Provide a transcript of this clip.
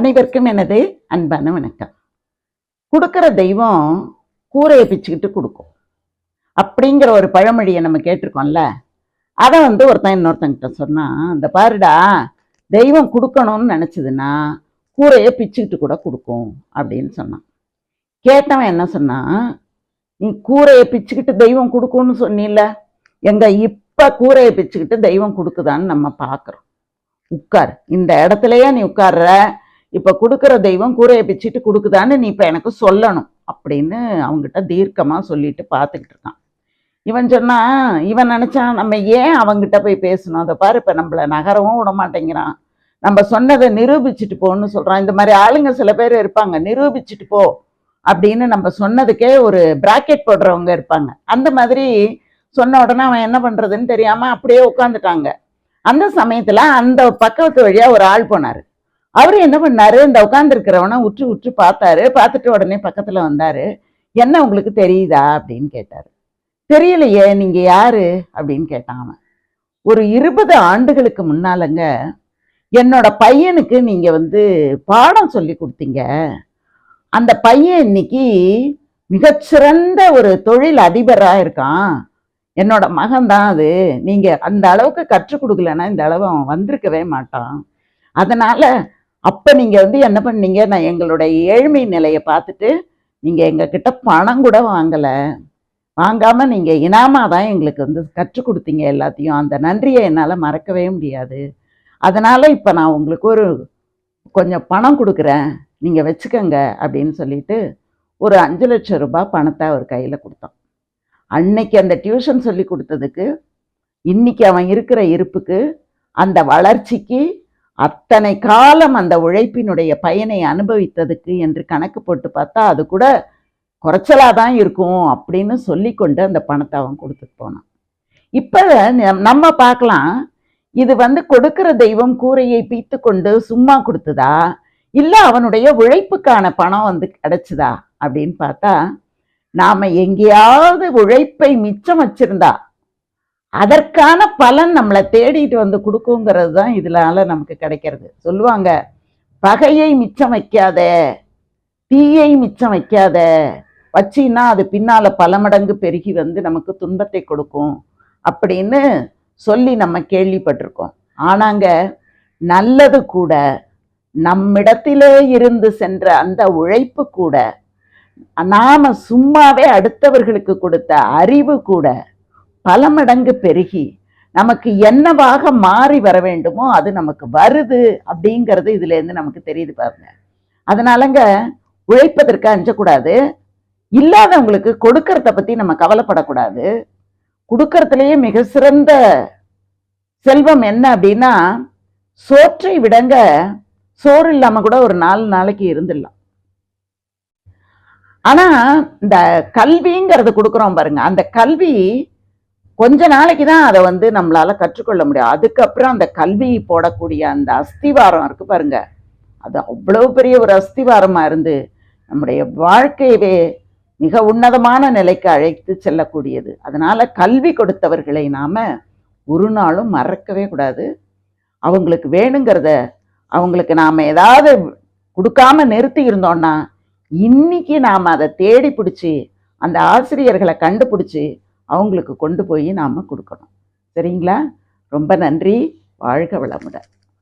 அனைவருக்கும் எனது அன்பான வணக்கம். கொடுக்குற தெய்வம் கூரையை பிச்சுக்கிட்டு கொடுக்கும். அப்படிங்கிற ஒரு பழமொழியை நம்ம கேட்டிருக்கோம்ல அதை வந்து ஒருத்தன் இன்னொருத்தங்கிட்ட சொன்னான் அந்த பாருடா தெய்வம் கொடுக்கணும்னு நினச்சதுன்னா கூரையை பிச்சுக்கிட்டு கூட கொடுக்கும் அப்படின்னு சொன்னான். கேட்டவன் என்ன சொன்னான் நீ கூரையை பிச்சுக்கிட்டு தெய்வம் கொடுக்கும்னு சொன்னில எங்க இப்ப கூரையை பிச்சுக்கிட்டு தெய்வம் கொடுக்குதான்னு நம்ம பார்க்குறோம் உட்கார் இந்த இடத்துலயே நீ உட்கார்ற இப்போ கொடுக்குற தெய்வம் கூரையை பிச்சுட்டு கொடுக்குதான்னு நீ இப்போ எனக்கு சொல்லணும் அப்படின்னு அவங்ககிட்ட தீர்க்கமாக சொல்லிட்டு பார்த்துக்கிட்டு இருக்கான். இவன் சொன்னா இவன் நினச்சான் நம்ம ஏன் அவங்ககிட்ட போய் பேசணும்? அதை பாரு இப்போ நம்மள நகரவும் விட மாட்டேங்கிறான். நம்ம சொன்னதை நிரூபிச்சுட்டு போன்னு சொல்கிறான் இந்த மாதிரி ஆளுங்க சில பேர் இருப்பாங்க நிரூபிச்சுட்டு போ அப்படின்னு நம்ம சொன்னதுக்கே ஒரு பிராக்கெட் போடுறவங்க இருப்பாங்க. அந்த மாதிரி சொன்ன உடனே அவன் என்ன பண்றதுன்னு தெரியாமல் அப்படியே உட்காந்துட்டாங்க அந்த சமயத்தில் அந்த பக்கத்து வழியாக ஒரு ஆள் போனாரு. அவரு என்ன பண்ணாரு? இந்த உட்கார்ந்துருக்கிறவனை உற்று உற்று பார்த்தாரு. பார்த்துட்டு உடனே பக்கத்துல வந்தாரு. என்ன உங்களுக்கு தெரியுதா? அப்படின்னு கேட்டாரு. தெரியலையே நீங்க யாரு? அப்படின்னு கேட்டான் அவன். ஒரு இருபது ஆண்டுகளுக்கு முன்னாலங்க என்னோட பையனுக்கு நீங்க வந்து பாடம் சொல்லி கொடுத்தீங்க. அந்த பையன் இன்னைக்கு மிகச்சிறந்த ஒரு தொழில் அதிபரா இருக்கான். என்னோட மகன் தான் அது. நீங்க அந்த அளவுக்கு கற்றுக் கொடுக்கலன்னா இந்த அளவு அவன் வந்திருக்கவே மாட்டான். அதனால அப்போ நீங்கள் வந்து என்ன பண்ணீங்க? நான் எங்களுடைய ஏழ்மை நிலையை பார்த்துட்டு நீங்கள் எங்ககிட்ட பணம் கூட வாங்கலை. வாங்காமல் நீங்கள் இனாமாக தான் எங்களுக்கு வந்து கற்றுக் கொடுத்தீங்க எல்லாத்தையும். அந்த நன்றியை என்னால் மறக்கவே முடியாது. அதனால் இப்போ நான் உங்களுக்கு ஒரு கொஞ்சம் பணம் கொடுக்குறேன். நீங்கள் வச்சுக்கோங்க அப்படின்னு சொல்லிட்டு ஒரு அஞ்சு லட்சம் ரூபாய் பணத்தை அவர் கையில் கொடுத்தான். அன்னைக்கு அந்த டியூஷன் சொல்லி கொடுத்ததுக்கு இன்னைக்கு அவன் இருக்கிற இருப்புக்கு அந்த வளர்ச்சிக்கு அத்தனை காலம் அந்த உழைப்பினுடைய பயனை அனுபவித்ததுக்கு என்று கணக்கு போட்டு பார்த்தா அது கூட குறைச்சலாக தான் இருக்கும் அப்படின்னு சொல்லி கொண்டு அந்த பணத்தை அவன் கொடுத்துட்டு போனான். இப்போ நம்ம பார்க்கலாம் இது வந்து கொடுக்கிற தெய்வம் கூரையை பீத்து கொண்டு சும்மா கொடுத்ததா? இல்லை அவனுடைய உழைப்புக்கான பணம் வந்து கிடைச்சதா? அப்படின்னு பார்த்தா நாம் எங்கேயாவது உழைப்பை மிச்சம் வச்சிருந்தா அதற்கான பலன் நம்மளை தேடிட்டு வந்து கொடுக்குங்கிறது தான் இதனால நமக்கு கிடைக்கிறது. சொல்லுவாங்க பகையை மிச்சம் வைக்காத தீயை மிச்சம் வைக்காத வச்சின்னா அது பின்னால் பல மடங்கு பெருகி வந்து நமக்கு துன்பத்தை கொடுக்கும் அப்படின்னு சொல்லி நம்ம கேள்விப்பட்டிருக்கோம். ஆனாங்க நல்லது கூட நம்மிடத்திலே இருந்து சென்ற அந்த உழைப்பு கூட நாம சும்மாவே அடுத்தவர்களுக்கு கொடுத்த அறிவு கூட பல மடங்கு பெருகி நமக்கு என்னவாக மாறி வர வேண்டுமோ அது நமக்கு வருது அப்படிங்கிறது இதுல இருந்து நமக்கு தெரியுது பாருங்க. அதனாலங்க உழைப்பதற்கு அஞ்சக்கூடாது இல்லாதவங்களுக்கு கொடுக்கறத பத்தி நம்ம கவலைப்படக்கூடாது. கொடுக்கறதுலயே மிக சிறந்த செல்வம் என்ன அப்படின்னா சோற்றை விடங்க சோறு இல்லாம கூட ஒரு நாலு நாளைக்கு இருந்துடலாம். ஆனா இந்த கல்விங்கிறது கொடுக்குறோம் பாருங்க அந்த கல்வி கொஞ்ச நாளைக்கு தான் அதை வந்து நம்மளால கற்றுக்கொள்ள முடியும். அதுக்கப்புறம் அந்த கல்வி போடக்கூடிய அந்த அஸ்திவாரம் இருக்கு பாருங்க. அது அவ்வளவு பெரிய ஒரு அஸ்திவாரமா இருந்து நம்முடைய வாழ்க்கையவே மிக உன்னதமான நிலைக்கு அழைத்து செல்லக்கூடியது. அதனால கல்வி கொடுத்தவர்களை நாம ஒரு நாளும் மறக்கவே கூடாது. அவங்களுக்கு வேணுங்கிறத அவங்களுக்கு நாம ஏதாவது கொடுக்காம நிறுத்தி இருந்தோம்னா இன்னைக்கு நாம் அதை தேடி பிடிச்சி அந்த ஆசிரியர்களை கண்டுபிடிச்சி அவங்களுக்கு கொண்டு போய் நாம் கொடுக்கணும். சரிங்களா? ரொம்ப நன்றி. வாழ்க வளமுடன்.